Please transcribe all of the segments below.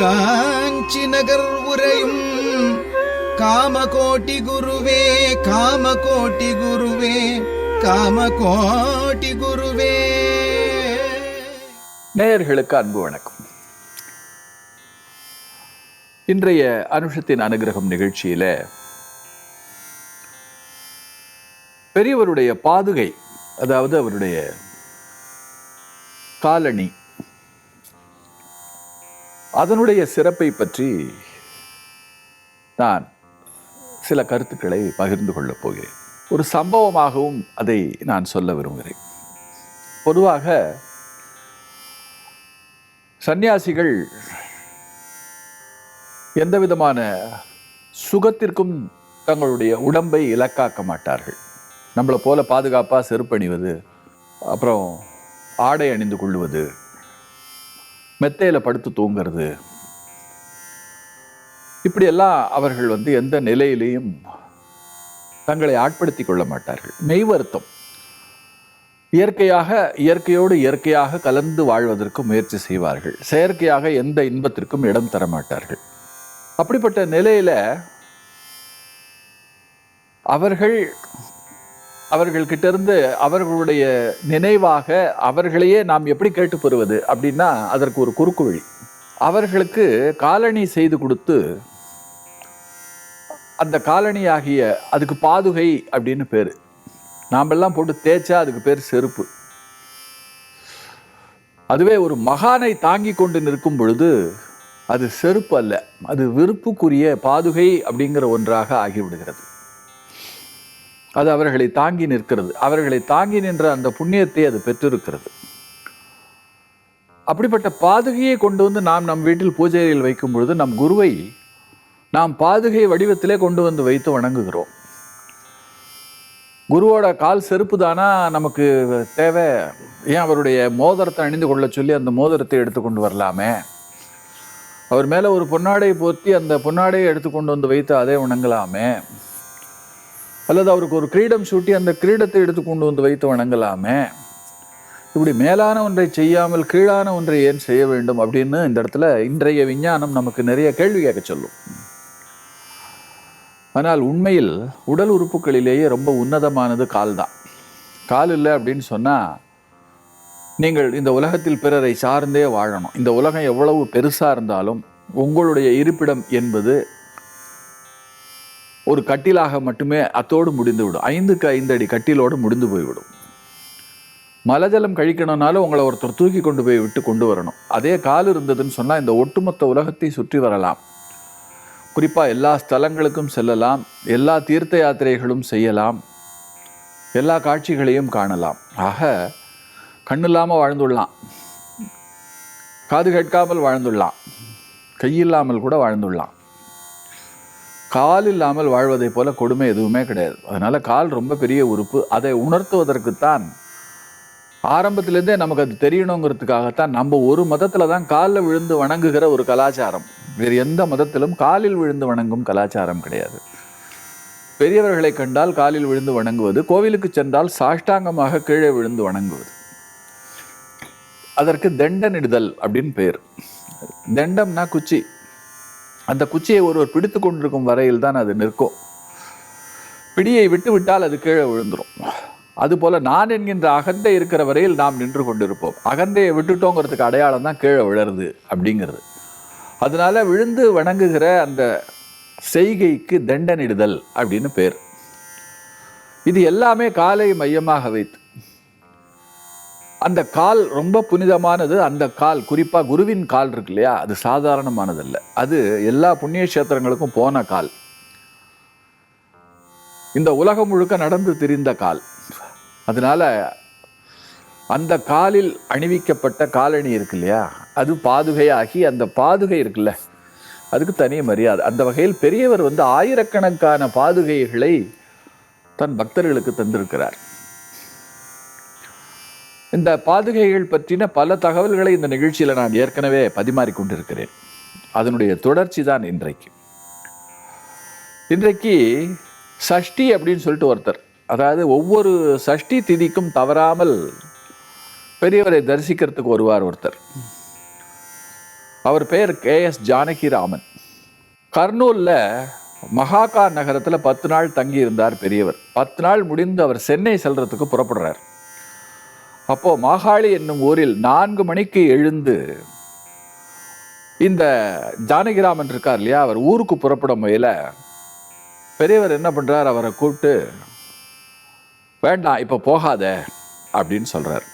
காஞ்சி நகர் உரையும் காமகோட்டி குருவே காமகோட்டி குருவே காமகோட்டி குருவே. நேயர்களுக்கு அன்பு வணக்கம். இன்றைய அனுஷத்தின் அனுகிரகம் நிகழ்ச்சியில பெரியவருடைய பாதுகை அதாவது அவருடைய காலணி அதனுடைய சிறப்பை பற்றி நான் சில கருத்துக்களை பகிர்ந்து கொள்ளப் போகிறேன். ஒரு சம்பவமாகவும் அதை நான் சொல்ல விரும்புகிறேன். பொதுவாக சந்நியாசிகள் எந்த விதமான சுகத்திற்கும் தங்களுடைய உடம்பை இலக்காக்க மாட்டார்கள். நம்மளை போல பாதுகாப்பாக செருப்பணிவது அப்புறம் ஆடை அணிந்து கொள்வது மெத்தையில் படுத்து தூங்கிறது. இப்படியெல்லாம் அவர்கள் வந்து எந்த நிலையிலையும் தங்களை ஆட்படுத்தி கொள்ள மாட்டார்கள். மெய் வருத்தம். இயற்கையாக இயற்கையோடு இயற்கையாக கலந்து வாழ்வதற்கு முயற்சி செய்வார்கள். செயற்கையாக எந்த இன்பத்திற்கும் இடம் தர மாட்டார்கள். அப்படிப்பட்ட நிலையில அவர்கள் அவர்கள் கிட்டேருந்து அவர்களுடைய நினைவாக அவர்களையே நாம் எப்படி கேட்டு பெறுவது அப்படின்னா அதற்கு ஒரு குறுக்கு வழி. அவர்களுக்கு காலணி செய்து கொடுத்து அந்த காலணி ஆகிய அதுக்கு பாதுகை அப்படின்னு பேர். நாமெல்லாம் போட்டு தேய்ச்சா அதுக்கு பேர் செருப்பு. அதுவே ஒரு மகானை தாங்கி கொண்டு நிற்கும் பொழுது அது செருப்பு அல்ல அது விருப்புக்குரிய பாதுகை அப்படிங்கிற ஒன்றாக ஆகிவிடுகிறது. அது அவர்களை தாங்கி நிற்கிறது. அவர்களை தாங்கி நின்ற அந்த புண்ணியத்தை அது பெற்றிருக்கிறது. அப்படிப்பட்ட பாதுகையை கொண்டு வந்து நாம் நம் வீட்டில் பூஜையில் வைக்கும் பொழுது நம் குருவை நாம் பாதுகை வடிவத்திலே கொண்டு வந்து வைத்து வணங்குகிறோம். குருவோட கால் செருப்பு தானா நமக்கு தேவை? ஏன் அவருடைய மோதிரத்தை அணிந்து கொள்ள சொல்லி அந்த மோதிரத்தை எடுத்து கொண்டு வரலாமே? அவர் மேலே ஒரு பொன்னாடை போர்த்தி அந்த பொன்னாடையை எடுத்து கொண்டு வந்து வைத்து அதே வணங்கலாமே அல்லது அவருக்கு ஒரு கிரீடம் சூட்டி அந்த கிரீடத்தை எடுத்து கொண்டு வந்து வைத்து வணங்கலாமே. இப்படி மேலான ஒன்றை செய்யாமல் கீழான ஒன்றை ஏன் செய்ய வேண்டும் அப்படின்னு இந்த இடத்துல இன்றைய விஞ்ஞானம் நமக்கு நிறைய கேள்வி கேட்க சொல்லும். ஆனால் உண்மையில் உடல் உறுப்புகளிலேயே ரொம்ப உன்னதமானது கால் தான் கால் இல்லை அப்படின்னு சொன்னால் நீங்கள் இந்த உலகத்தில் பிறரை சார்ந்தே வாழணும். இந்த உலகம் எவ்வளவு பெருசாக இருந்தாலும் உங்களுடைய இருப்பிடம் என்பது ஒரு கட்டிலாக மட்டுமே அத்தோடு முடிந்துவிடும். ஐந்துக்கு ஐந்து அடி கட்டிலோடு முடிந்து போய்விடும். மலஜலம் கழிக்கணும்னாலும் உங்களை ஒருத்தர் தூக்கி கொண்டு போய் விட்டு கொண்டு வரணும். அதே கால் இருந்ததுன்னு சொன்னால் இந்த ஒட்டுமொத்த உலகத்தை சுற்றி வரலாம். குறிப்பாக எல்லா ஸ்தலங்களுக்கும் செல்லலாம். எல்லா தீர்த்த யாத்திரைகளும் செய்யலாம். எல்லா காட்சிகளையும் காணலாம். ஆக கண் இல்லாமல் வாழ்ந்துடலாம். காது கேட்காமல் வாழ்ந்துடலாம். கையில்லாமல் கூட வாழ்ந்துடலாம். கால் இல்லாமல் வாழ்வதைப் போல கொடுமை எதுவுமே கிடையாது. அதனால் கால் ரொம்ப பெரிய உறுப்பு. அதை உணர்த்துவதற்குத்தான் ஆரம்பத்திலேருந்தே நமக்கு அது தெரியணுங்கிறதுக்காகத்தான் நம்ம ஒரு மதத்தில் தான் காலில் விழுந்து வணங்குகிற ஒரு கலாச்சாரம். வேறு எந்த மதத்திலும் காலில் விழுந்து வணங்கும் கலாச்சாரம் கிடையாது. பெரியவர்களை கண்டால் காலில் விழுந்து வணங்குவது கோவிலுக்கு சென்றால் சாஷ்டாங்கமாக கீழே விழுந்து வணங்குவது. அதற்கு தண்டனிடுதல் அப்படின்னு பேர். தண்டம்னா குச்சி. அந்த குச்சியை ஒருவர் பிடித்து கொண்டிருக்கும் வரையில் தான் அது நிற்கும். பிடியை விட்டு விட்டால் அது கீழே விழுந்துரும். அதுபோல நான் என்கின்ற அகந்தை இருக்கிற வரையில் நாம் நின்று கொண்டிருப்போம். அகந்தையை விட்டுட்டோங்கிறதுக்கு அடையாளம் தான் கீழே விழருது அப்படிங்கிறது. அதனால விழுந்து வணங்குகிற அந்த செய்கைக்கு தண்டனிடுதல் அப்படின்னு பேர். இது எல்லாமே காலை மையமாக வைத்து அந்த கால் ரொம்ப புனிதமானது அந்த கால் குறிப்பாக குருவின் கால் இருக்கு இல்லையா அது சாதாரணமானதல்ல. அது எல்லா புண்ணிய கஷேத்திரங்களுக்கும் போன கால். இந்த உலகம் முழுக்க நடந்து திரிந்த கால். அதனால அந்த காலில் அணிவிக்கப்பட்ட காலணி இருக்கு இல்லையா அது பாதுகையாகி அந்த பாதுகை இருக்குல்ல அதுக்கு தனி மரியாதை. அந்த வகையில் பெரியவர் வந்து ஆயிரக்கணக்கான பாதுகைகளை தன் பக்தர்களுக்கு தந்திருக்கிறார். இந்த பாதுகைகள் பற்றின பல தகவல்களை இந்த நிகழ்ச்சியில் நான் ஏற்கனவே பதிமாறி கொண்டிருக்கிறேன் அதனுடைய தொடர்ச்சி தான் இன்றைக்கு. இன்றைக்கு சஷ்டி அப்படின்னு சொல்லிட்டு ஒருத்தர் அதாவது ஒவ்வொரு சஷ்டி திதிக்கும் தவறாமல் பெரியவரை தரிசிக்கிறதுக்கு வருவார் ஒருத்தர். அவர் பெயர் கே எஸ் ஜானகிராமன். கர்னூலில் மகாகா நகரத்தில் பத்து நாள் தங்கி இருந்தார் பெரியவர். பத்து நாள் முடிந்து அவர் சென்னை செல்றதுக்கு புறப்படுறார். அப்போ மாகாளி என்னும் ஊரில் நான்கு மணிக்கு எழுந்து இந்த ஜானகிராமன் இருக்கார் இல்லையா அவர் ஊருக்கு புறப்படும் முயல பெரியவர் என்ன பண்ணுறார் அவரை கூப்பிட்டு வேண்டாம் இப்போ போகாத அப்படின்னு சொல்கிறார்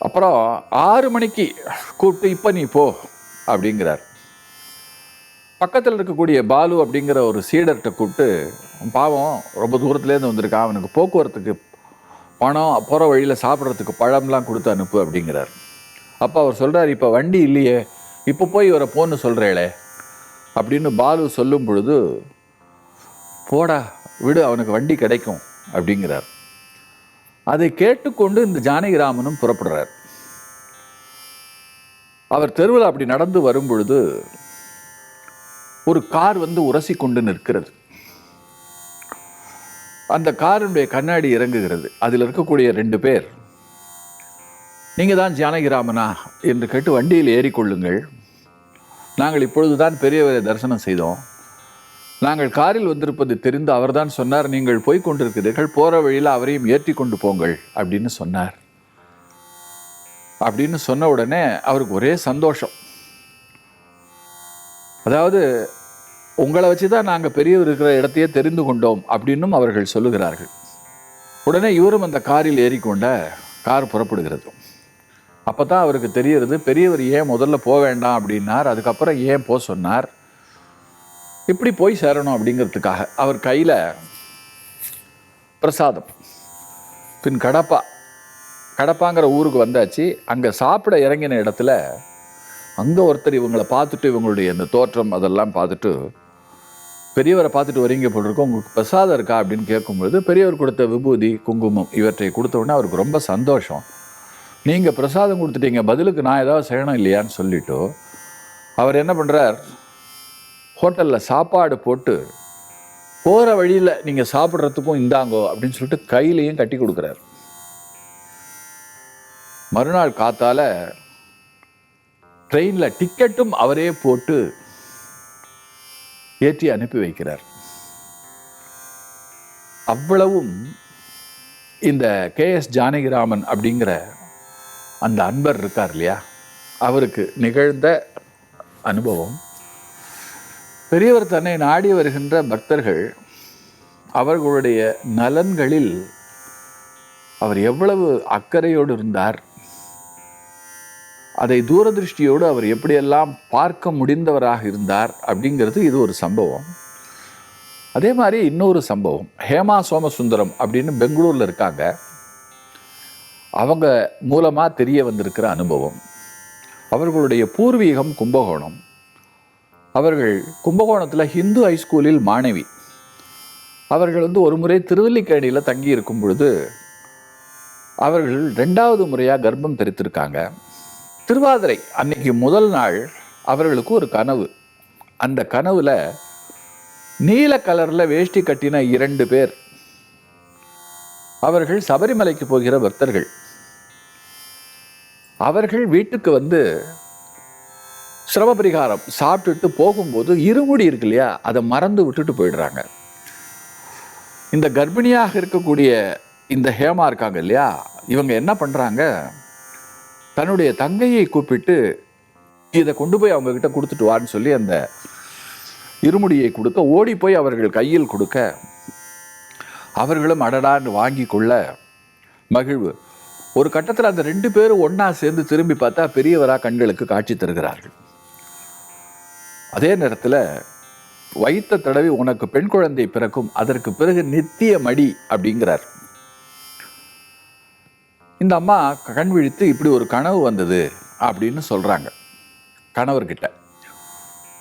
அப்புறம் ஆறு மணிக்கு கூப்பிட்டு இப்போ நீ போ அப்படிங்கிறார். பக்கத்தில் இருக்கக்கூடிய பாலு அப்படிங்கிற ஒரு சீடர்கிட்ட கூப்பிட்டு பாவம் ரொம்ப தூரத்துலேருந்து வந்திருக்கான் அவனுக்கு போக்குவரத்துக்கு பணம் போகிற வழியில் சாப்பிட்றதுக்கு பழம்லாம் கொடுத்து அனுப்பு அப்படிங்கிறார். அப்போ அவர் சொல்கிறார் இப்போ வண்டி இல்லையே இப்போ போய் இவரை போன்னு சொல்கிறேளே அப்படின்னு பாலு சொல்லும் பொழுது போடா விடு அவனுக்கு வண்டி கிடைக்கும் அப்படிங்கிறார். அதை கேட்டுக்கொண்டு இந்த ஜானகிராமனும் புறப்படுறார். அவர் தெருவில் அப்படி நடந்து வரும் பொழுது ஒரு கார் வந்து உரசி கொண்டு நிற்கிறது. அந்த காரினுடைய கண்ணாடி இறங்குகிறது. அதில் இருக்கக்கூடிய ரெண்டு பேர். நீங்கள் தான் ஜானகிராமனா? என்று கேட்டு வண்டியில் ஏறிக்கொள்ளுங்கள் நாங்கள் இப்பொழுதுதான் பெரியவரை தரிசனம் செய்தோம். நாங்கள் காரில் வந்திருப்பது தெரிந்து அவர்தான் சொன்னார் நீங்கள் போய் கொண்டிருக்கிறீர்கள் போகிற வழியில் அவரையும் ஏற்றி கொண்டு போங்கள் அப்படின்னு சொன்னார். அப்படின்னு சொன்ன உடனே அவருக்கு ஒரே சந்தோஷம். அதாவது உங்களை வச்சு தான் நாங்கள் பெரியவர் இருக்கிற இடத்தையே தெரிந்து கொண்டோம் அப்படின்னும் அவர்கள் சொல்லுகிறார்கள். உடனே இவரும் அந்த காரில் ஏறிக்கொண்ட கார் புறப்படுகிறது. அப்போ தான் அவருக்கு தெரியறது பெரியவர் ஏன் முதல்ல போக வேண்டாம் அப்படின்னார். அதுக்கப்புறம் ஏன் போக சொன்னார். இப்படி போய் சேரணும் அப்படிங்கிறதுக்காக அவர் கையில் பிரசாதம் பின் கடப்பா. கடப்பாங்கிற ஊருக்கு வந்தாச்சு. அங்கே சாப்பிட இறங்கின இடத்துல அங்கே ஒருத்தர் இவங்களை பார்த்துட்டு இவங்களுடைய இந்த தோற்றம் அதெல்லாம் பார்த்துட்டு பெரியவரை பார்த்துட்டு வரீங்க போல் இருக்கும். உங்களுக்கு பிரசாதம் இருக்கா அப்படின்னு கேட்கும்பொழுது பெரியவர் கொடுத்த விபூதி குங்குமம் இவற்றை கொடுத்த உடனே அவருக்கு ரொம்ப சந்தோஷம். நீங்கள் பிரசாதம் கொடுத்துட்டீங்க பதிலுக்கு நான் ஏதாவது செய்யணும் இல்லையான்னு சொல்லிட்டு அவர் என்ன பண்ணுறார் ஹோட்டலில் சாப்பாடு போட்டு போகிற வழியில் நீங்கள் சாப்பிட்றதுக்கும் இந்தாங்கோ அப்படின்னு சொல்லிட்டு கையிலையும் கட்டி கொடுக்குறார். மறுநாள் காத்தால் ட்ரெயினில் டிக்கெட்டும் அவரே போட்டு ஏற்றி அனுப்பி வைக்கிறார். அவ்வளவும் இந்த கே எஸ் ஜானகிராமன் அப்படிங்கிற அந்த அன்பர் இருக்கார் இல்லையா? அவருக்கு நிகழ்ந்த அனுபவம். பெரியவர் தன்னை நாடி வருகின்ற பக்தர்கள் அவர்களுடைய நலன்களில் அவர் எவ்வளவு அக்கறையோடு இருந்தார்? அதை தூரதிருஷ்டியோடு அவர் எப்படியெல்லாம் பார்க்க முடிந்தவராக இருந்தார் அப்படிங்கிறது இது ஒரு சம்பவம். அதே மாதிரி இன்னொரு சம்பவம். ஹேமா சோமசுந்தரம் அப்படின்னு பெங்களூரில் இருக்காங்க. அவங்க மூலமாக தெரிய வந்திருக்கிற அனுபவம். அவர்களுடைய பூர்வீகம் கும்பகோணம். அவர்கள் கும்பகோணத்தில் ஹிந்து ஹைஸ்கூலில் மாணவி. அவர்கள் வந்து ஒரு முறை திருவல்லிக்கேணியில் தங்கி இருக்கும் பொழுது அவர்கள் ரெண்டாவது முறையாக கர்ப்பம் தெரித்திருக்காங்க. திருவாதிரை அன்னைக்கு முதல் நாள் அவர்களுக்கு ஒரு கனவு. அந்த கனவுல நீல கலரில் வேஷ்டி கட்டின இரண்டு பேர். அவர்கள் சபரிமலைக்கு போகிற பக்தர்கள். அவர்கள் வீட்டுக்கு வந்து சிரமபரிகாரம் சாப்பிட்டுட்டு போகும்போது இருமுடி இருக்கு இல்லையா அதை மறந்து விட்டுட்டு போயிடுறாங்க. இந்த கர்ப்பிணியாக இருக்கக்கூடிய இந்த ஹேமா இருக்காங்க இல்லையா இவங்க என்ன பண்ணுறாங்க தன்னுடைய தங்கையை கூப்பிட்டு இதை கொண்டு போய் அவங்க கிட்ட கொடுத்துட்டு வான்னு சொல்லி அந்த இருமுடியை கொடுக்க ஓடி போய் அவர்கள் கையில் கொடுக்க அவர்களும் அடடான்னு வாங்கி கொள்ள மகிழ்வு. ஒரு கட்டத்தில் அந்த ரெண்டு பேரும் ஒன்னா சேர்ந்து திரும்பி பார்த்தா பெரியவரா கண்களுக்கு காட்சி தருகிறார்கள். அதே நேரத்தில் வைத்த தடவி உனக்கு பெண் குழந்தை பிறக்கும் அதற்கு பிறகு நித்திய மடி அப்படிங்கிறார். இந்த அம்மா கண் விழித்து இப்படி ஒரு கனவு வந்தது அப்படின்னு சொல்றாங்க. கணவர்கிட்ட.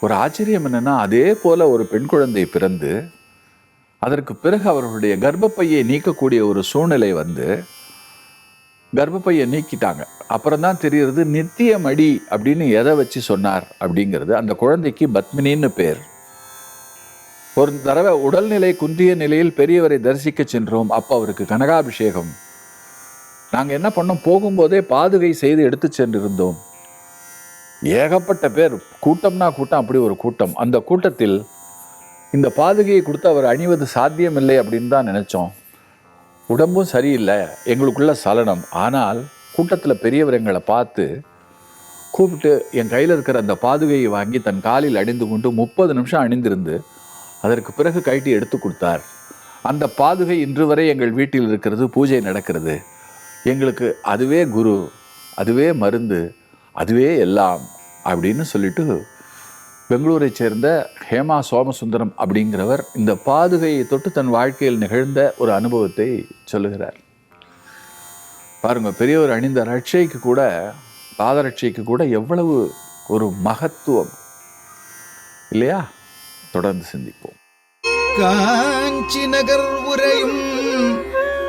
ஒரு ஆச்சரியம் என்னன்னா அதே போல் ஒரு பெண் குழந்தை பிறந்து அதற்கு பிறகு அவர்களுடைய கர்ப்பப்பையை நீக்கக்கூடிய ஒரு சூழ்நிலை வந்து கர்ப்பப்பையை நீக்கிட்டாங்க. அப்புறம் தான் தெரியுறது நித்திய மடி அப்படின்னு எதை வச்சு சொன்னார் அப்படிங்கிறது. அந்த குழந்தைக்கு பத்மினின்னு பேர். ஒரு தடவை உடல்நிலை குந்திய நிலையில் பெரியவரை தரிசிக்க சென்றோம். அப்போ அவருக்கு கனகாபிஷேகம். நாங்கள் என்ன பண்ணோம்? போகும்போதே பாதுகை செய்து எடுத்து சென்றிருந்தோம். ஏகப்பட்ட பேர் கூட்டம்னா கூட்டம் அப்படி ஒரு கூட்டம். அந்த கூட்டத்தில் இந்த பாதுகையை கொடுத்து அவர் அணிவது சாத்தியமில்லை அப்படின்னு தான் நினச்சோம். உடம்பும் சரியில்லை எங்களுக்குள்ள சலனம். ஆனால் கூட்டத்தில் பெரியவர் எங்களை பார்த்து கூப்பிட்டு என் கையில் இருக்கிற அந்த பாதுகையை வாங்கி தன் காலில் அணிந்து கொண்டு முப்பது நிமிஷம் அணிந்திருந்து அதற்கு பிறகு கைட்டி எடுத்து கொடுத்தார். அந்த பாதுகை இன்று வரை எங்கள் வீட்டில் இருக்கிறது பூஜை நடக்கிறது. எங்களுக்கு அதுவே குரு அதுவே மருந்து அதுவே எல்லாம் அப்படின்னு சொல்லிட்டு பெங்களூரை சேர்ந்த ஹேமா சோமசுந்தரம் அப்படிங்கிறவர் இந்த பாதுகையை தொட்டு தன் வாழ்க்கையில் நிகழ்ந்த ஒரு அனுபவத்தை சொல்லுகிறார். பாருங்க பெரியவர் அணிந்த ரட்சைக்கு கூட பாதரட்சைக்கு கூட எவ்வளவு ஒரு மகத்துவம். இல்லையா? தொடர்ந்து சிந்திப்போம். காஞ்சி நகர் உரையும்